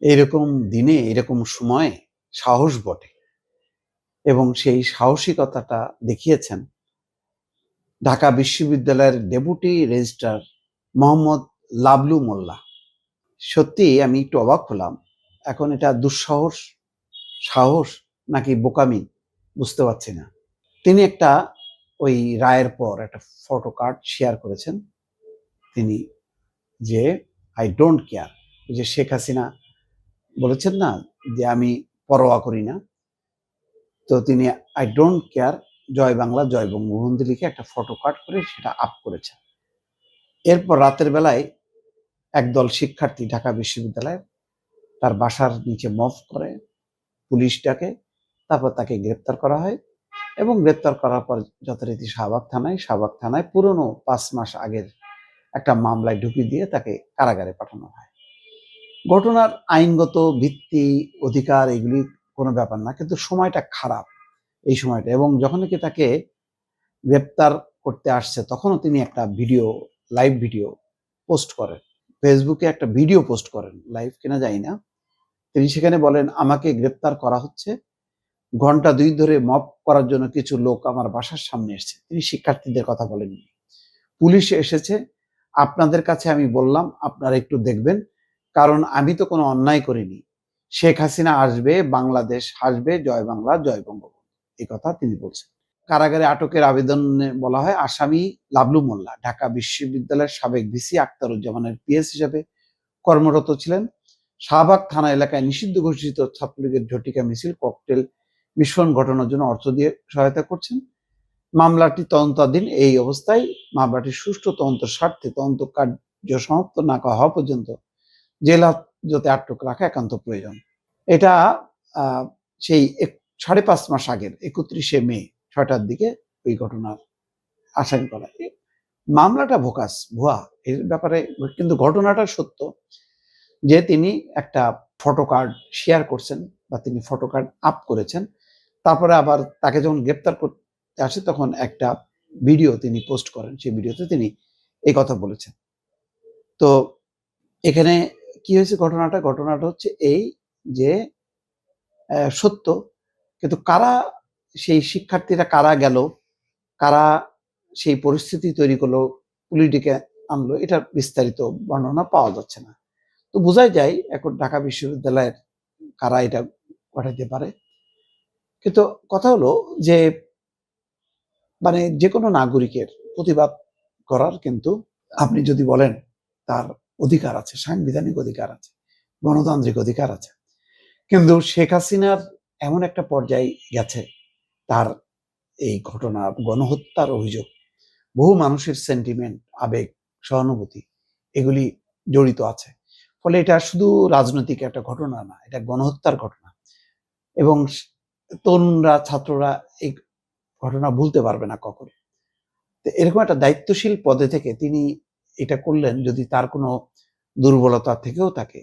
এইরকম দিনে এরকম সময়ে সাহস বটে। এবং সেই সাহসিকতাটা দেখিয়েছেন ঢাকা বিশ্ববিদ্যালয়ের ডেপুটি রেজিস্ট্রার মোহাম্মদ লাবলু মোল্লা। সত্যি আমি একটু অবাক হলাম। এখন এটা দুঃসাহস, সাহস নাকি বোকামি বুঝতে পারছি না। তিনি একটা ওই রায়ের পর একটা ফটো কার্ড শেয়ার করেছেন। তিনি যে, আই ডোন্ট কেয়ার যে শেখ হাসিনা বলেছেন না যে আমি পরোয়া করি না। তো তিনি আই ডোন্ট কেয়ার জয় বাংলা, জয় বঙ্গবন্ধু লিখে একটা ফটো কাট করে সেটা আপ করেছেন। এরপর রাতের বেলায় একদল শিক্ষার্থী ঢাকা বিশ্ববিদ্যালয়ের তার বাসার নিচে মফ করে পুলিশ ডাকে তারপর তাকে গ্রেপ্তার করা হয় এবং গ্রেপ্তার করার পর যথারীতি শাহবাগ থানায় শাহবাগ থানায় পুরনো পাঁচ মাস আগের একটা মামলায় ঢুকিয়ে দিয়ে তাকে কারাগারে পাঠানো হয়। ঘটনার আইনগত ভিত্তি, অধিকার এগুলি কোনো ব্যাপার না, কিন্তু সময়টা খারাপ এই সময়টা। এবং যখন কি তাকে গ্রেপ্তার করতে আসছে, তখনও তিনি একটা ভিডিও, লাইভ ভিডিও পোস্ট করেন। ফেসবুকে একটা ভিডিও পোস্ট করেন, লাইভ কেনা যায় না। তিনি সেখানে বলেন, আমাকে গ্রেপ্তার করা হচ্ছে। ঘণ্টা দুই ধরে মপ করার জন্য কিছু লোক আমার বাসার সামনে এসেছে। তিনি শিক্ষার্থীদের কথা বলেননি। পুলিশ এসেছে। আপনাদের কাছে আমি বললাম, আপনারা একটু দেখবেন। কারণ আমি তো কোনো অন্যায় করিনি। শেখ হাসিনা আসবে, বাংলাদেশ হাসবে, জয় বাংলা, জয় বঙ্গবন্ধু। এই কথা তিনি বলছেন। কারাগারে আটকের আবেদনে বলা হয় আসামি লাবলু মোল্লা, ঢাকা বিশ্ববিদ্যালয়ের সাবেক ভিসি আক্তারুজ্জামানের পিএস হিসাবে কর্মরত ছিলেন। শাহবাগ থানা এলাকায় নিষিদ্ধ ঘোষিত ছাত্রলীগের ঝটিকা মিছিল, ককটেল বিস্ফোরণ ঘটানোর জন্য অর্থ দিয়ে সহায়তা করছেন। মামলাটি তদন্তাধীন। এই অবস্থায় মামলাটির সুষ্ঠু তদন্ত স্বার্থে তদন্ত কার্য সমাপ্ত না করা হওয়া পর্যন্ত জেলা যাতে আটক রাখা একান্ত প্রয়োজন। এটা সেই সাড়ে পাঁচ মাস আগের, একত্রিশে মে, ছয়টার দিকে ওই ঘটনার আসামি করা। মামলাটা ভোকাস, ভুয়া। এর ব্যাপারে কিন্তু ঘটনাটা সত্য যে তিনি একটা ফটো কার্ড শেয়ার করছেন বা তিনি ফটো কার্ড আপ করেছেন। তারপরে আবার তাকে যখন গ্রেপ্তার করতে আসে তখন একটা ভিডিও তিনি পোস্ট করেন। সেই ভিডিওতে তিনি এই কথা বলেছেন। তো এখানে কি হয়েছে ঘটনাটা? ঘটনাটা হচ্ছে এই যে সত্য। কিন্তু কারা সেই শিক্ষার্থীরা কারা গেল? কারা সেই পরিস্থিতি তৈরি করল? পুলিশ ডেকে আনলো? এটার বিস্তারিত বর্ণনা পাওয়া যাচ্ছে না। তো বোঝাই যায় এখন ঢাকা বিশ্ববিদ্যালয়ের কারা এটা ঘটাতে পারে। কিন্তু কথা হলো যে মানে যে কোনো নাগরিকের প্রতিবাদ করার কিন্তু আপনি যদি বলেন তার অধিকার আছে, সাংবিধানিক অধিকার আছে, গণতান্ত্রিক অধিকার আছে। কিন্তু শেখ হাসিনার এমন একটা পর্যায়ে গেছে, তার এই ঘটনা, গণহত্যার অভিযোগ, বহু মানুষের সেন্টিমেন্ট আবেগ, সহানুভূতি, এগুলি জড়িত আছে। ফলে এটা শুধু রাজনৈতিক একটা ঘটনা না, এটা গণহত্যার ঘটনা। এবং তরুণরা, ছাত্ররা এই ঘটনা ভুলতে পারবে না কখনো। এরকম একটা দায়িত্বশীল পদে থেকে তিনি এটা করলেন যদি তার কোনো দুর্বলতা থেকেও তাকে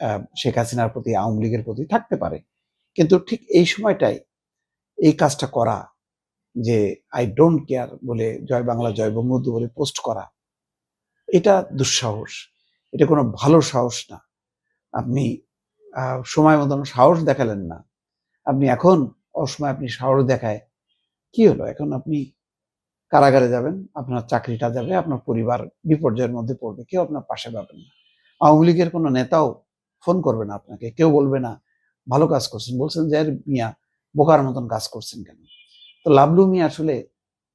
আহ, শেখ হাসিনার প্রতি আওয়ামী লীগের প্রতি থাকতে পারে। কিন্তু ঠিক এই সময়টাই এই কাজটা করা যে আই ডোন্ট কেয়ার বলে জয় বাংলা জয় বঙ্গবন্ধু বলে পোস্ট করা এটা দুঃসাহস। এটা কোনো ভালো সাহস না। আপনি সময় মতন সাহস দেখালেন না। আপনি এখন অসময় আপনি সাহস দেখায় কি হলো? এখন আপনি কারাগারে যাবেন, আপনার চাকরিটা যাবে, আপনার পরিবার বিপর্যয়ের মধ্যে পড়বে, কেউ আপনার পাশে পাবেন না। আওয়ামী লীগের কোনো নেতাও ফোন করবে না আপনাকে, কেউ বলবে না, ভালো কাজ করছেন। বলছেন যে "আরে মিয়া বোকার মতন কাজ করছেন কেন? তো লাবলু মিয়া আসলে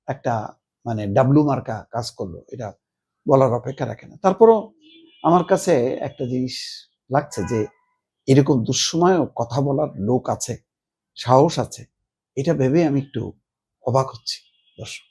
একটা মানে ডাবলু মার্কা কাজ করল, এটা বলার অপেক্ষা রাখে না। তারপরও আমার কাছে একটা জিনিস লাগছে যে, এরকম দুঃসময়েও কথা বলার লোক আছে, সাহস আছে, এটা ভেবে আমি একটু অবাক হচ্ছি, দর্শক।